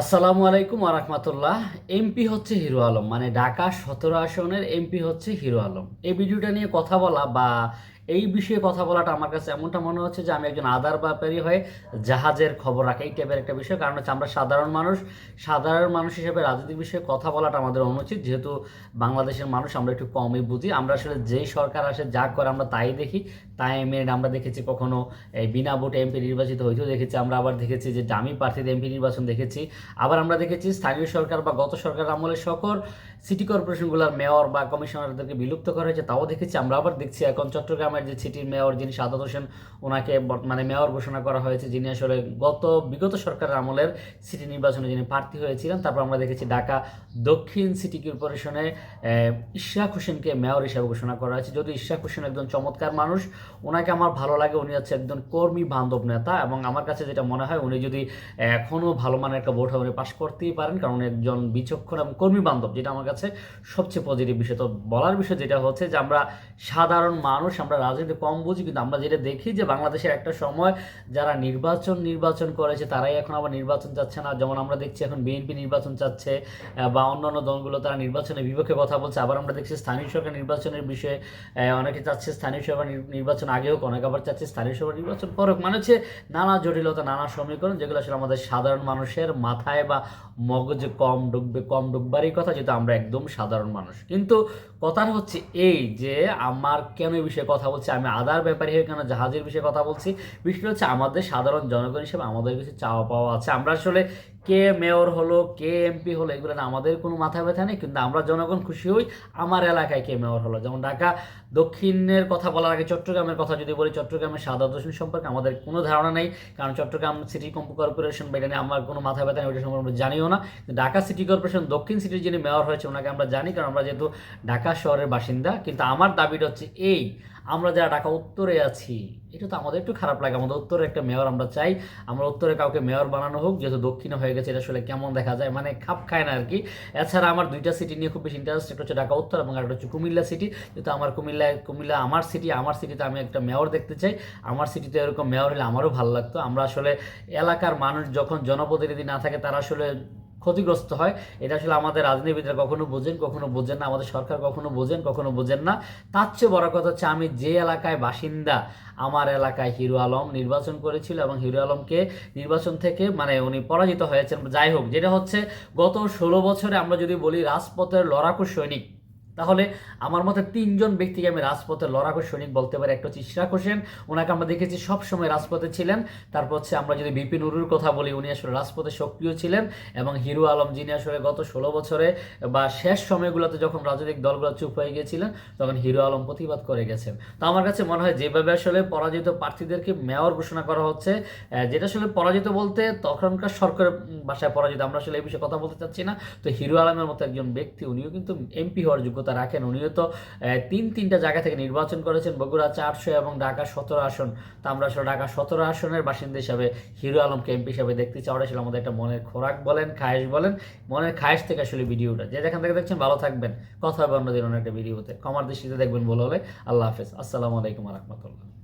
আসসালামু আলাইকুম আরাকমাতুল্লাহ এমপি হচ্ছে হিরো আলম মানে ঢাকা সতেরো আসনের এমপি হচ্ছে হিরো আলম। এই ভিডিওটা নিয়ে কথা বলা বা এই বিষয়ে কথা বলাটা আমার কাছে এমনটা মনে হচ্ছে যে আমি একজন আদার ব্যাপারী হয়ে জাহাজের খবর রাখা, এই টাইপের একটা বিষয়। কারণ হচ্ছে আমরা সাধারণ মানুষ। সাধারণ মানুষ হিসেবে রাজনৈতিক বিষয়ে কথা বলাটা আমাদের অনুচিত। যেহেতু বাংলাদেশের মানুষ, আমরা একটু কমই বুঝি। আমরা আসলে যেই সরকার আসে, যা করে আমরা তাই দেখি। তাই মেনে আমরা দেখেছি কখনো এই বিনা ভোটে এমপি নির্বাচিত হইতেও দেখেছি। আমরা আবার দেখেছি যে দামি প্রার্থীদের এমপি নির্বাচন দেখেছি। আবার আমরা দেখেছি স্থানীয় সরকার বা গত সরকার আমলে সকল সিটি কর্পোরেশনগুলোর মেয়র বা কমিশনারদেরকে বিলুপ্ত করা হয়েছে, তাও দেখেছি। আমরা আবার দেখছি এখন চট্টগ্রামের যে সিটির মেয়র যিনি সাদাত হোসেন ওনাকে মানে মেয়র ঘোষণা করা হয়েছে, যিনি আসলে গত, বিগত সরকারের আমলের সিটি নির্বাচনে যিনি প্রার্থী হয়েছিলেন, তারপর আমরা দেখেছি ঢাকা দক্ষিণ সিটি কর্পোরেশনে ইশরাক হোসেনকে মেয়র হিসেবে ঘোষণা করা হয়েছে। যদি ইশরাক হোসেন একজন চমৎকার মানুষ ওনাকে আমার ভালো লাগে, উনি হচ্ছে একজন কর্মী বান্ধব নেতা এবং আমার কাছে যেটা মনে হয়, উনি যদি এখনও ভালো মানের একটা ভোট উনি পাশ করতেই পারেন, কারণ একজন বিচক্ষণ এবং কর্মী বান্ধব, যেটা আমার কাছে সবচেয়ে পজিটিভ বিষয়। তো বলার বিষয় যেটা হচ্ছে যে আমরা সাধারণ মানুষ, আমরা রাজনীতি কম বুঝি কিন্তু আমরা যেটা দেখি যে বাংলাদেশের একটা সময় যারা নির্বাচন নির্বাচন করেছে তারাই এখন আবার নির্বাচন চাচ্ছে না। যেমন আমরা দেখছি এখন বিএনপি নির্বাচন চাচ্ছে বা অন্যান্য দলগুলো তারা নির্বাচনের বিপক্ষে কথা বলছে। আবার আমরা দেখছি স্থানীয় সরকার নির্বাচনের বিষয়ে অনেকে চাচ্ছে স্থানীয় নির- নির্বাচন আগেও হোক, অনেকে আবার চাচ্ছে স্থানীয় সভা নির্বাচন পরে হোক। মানে হচ্ছে নানা জটিলতা নানা সমীকরণ যেগুলো আসলে আমাদের সাধারণ মানুষের মাথায় বা মগজে কম ঢুকবে কম ঢুকবারই কথা যেহেতু আমরা একদম সাধারণ মানুষ। কিন্তু কথাটা হচ্ছে এই যে আমার কেন এই বিষয়ে কথা বলছি আমি আদার ব্যাপারে কেন জাহাজের বিষয়ে কথা বলছি? বিষয়টা হচ্ছে, আমাদের সাধারণ জনগণ হিসেবে আমাদের কিছু চাওয়া পাওয়া আছে। আমরা আসলে কে মেয়র হলো, কে এমপি হলো এগুলো না আমাদের কোনো মাথা ব্যথা নেই, কিন্তু আমরা জনগণ খুশি হই আমার এলাকায় কে মেয়র হলো। যেমন ঢাকা দক্ষিণের কথা বলার আগে চট্টগ্রামের কথা যদি বলি, চট্টগ্রামের সাদা দূষণ সম্পর্কে আমাদের কোনো ধারণা নেই, কারণ চট্টগ্রাম সিটি কর্পোরেশন বা এটা নিয়ে আমার কোনো মাথা ব্যথা নেই, ওইটা সম্পর্কে আমরা জানিও না। ঢাকা সিটি কর্পোরেশন, দক্ষিণ সিটির যিনি মেয়র হয়েছে, ওনাকে আমরা জানি, কারণ আমরা যেহেতু ঢাকা শহরের বাসিন্দা, কিন্তু আমার দাবিটা হচ্ছে এই, আমরা যারা ঢাকা উত্তরে আছি এটা তো আমাদের একটু খারাপ লাগে। আমাদের উত্তরে একটা মেয়র আমরা চাই। আমরা উত্তরে কাউকে মেয়র বানানো হোক, যেহেতু দক্ষিণে হয়ে গেছে, এটা আসলে কেমন দেখা যায় মানে খাপ খায় না আর কি এছাড়া আমার দুইটা সিটি নিয়ে খুব বেশি ইন্টারেস্ট একটা হচ্ছে ঢাকা, উত্তর এবং একটা হচ্ছে কুমিল্লা সিটি যেহেতু আমার কুমিল্লা কুমিল্লা আমার সিটি আমার সিটিতে আমি একটা মেয়র দেখতে চাই। আমার সিটিতে এরকম মেয়র হলে আমারও ভালো লাগতো। আমরা আসলে এলাকার মানুষ, যখন জনপ্রতিনিধি না থাকে, তারা আসলে ক্ষতিগ্রস্ত হয়। এটা আসলে আমাদের রাজনীতিবিদরা কখনো বোঝেন কখনো বোঝেন না। আমাদের সরকার কখনো বোঝেন কখনো বোঝেন না। তার চেয়ে বড় কথা হচ্ছে আমি যে এলাকায় বাসিন্দা, আমার এলাকায় হিরো আলম নির্বাচন করেছিল এবং হিরো আলমকে নির্বাচন থেকে মানে উনি পরাজিত হয়েছেন। যাই হোক, যেটা হচ্ছে গত ষোলো বছরে আমরা যদি বলি রাজপথের লড়াকু সৈনিক তাহলে আমার মতে তিনজন ব্যক্তিকে আমি রাজপথে লড়াকু সৈনিক বলতে পারি। একটা হচ্ছে ইশরাক হোসেন, ওনাকে আমরা দেখেছি সব সময় রাজপথে ছিলেন। তারপর হচ্ছে আমরা যদি বিপিন উরুর কথা বলি, উনি আসলে রাজপথে সক্রিয় ছিলেন এবং হিরো আলম যিনি আসলে গত ষোলো বছরে বা শেষ সময়গুলোতে যখন রাজনৈতিক দলগুলো চুপ হয়ে গিয়েছিলেন, তখন হিরো আলম প্রতিবাদ করে গেছেন। তো আমার কাছে মনে হয় যেভাবে আসলে পরাজিত প্রার্থীদেরকে মেয়র ঘোষণা করা হচ্ছে যেটা আসলে পরাজিত বলতে তখনকার সরকারের বাসায় পরাজিত। আমরা আসলে এই বিষয়ে কথা বলতে চাচ্ছি না। তো হিরো আলমের মতো একজন ব্যক্তি, উনিও কিন্তু এমপি হওয়ার যোগ্যতা রাখেন। উনিও তো তিন তিনটা জায়গা থেকে নির্বাচন করেছেন, বগুড়া চারশো এবং ঢাকা সতেরো আসন। তা আমরা আসলে ঢাকা সতেরো আসনের বাসিন্দা হিসাবে, হিরো আলম এমপি হিসাবে দেখতে ওটা ছিল আমাদের একটা মনের খোরাক বলেন, খায়েশ বলেন। মনের খায়েশ থেকে আসলে ভিডিওটা। যে যেখান থেকে দেখছেন, ভালো থাকবেন। কথা হবে অন্যদিন অন্য একটা ভিডিওতে। কমার দৃষ্টিতে দেখবেন বলে হলে। আল্লাহ হাফেজ। আসসালামু আলাইকুম রহমতুল্লাহ।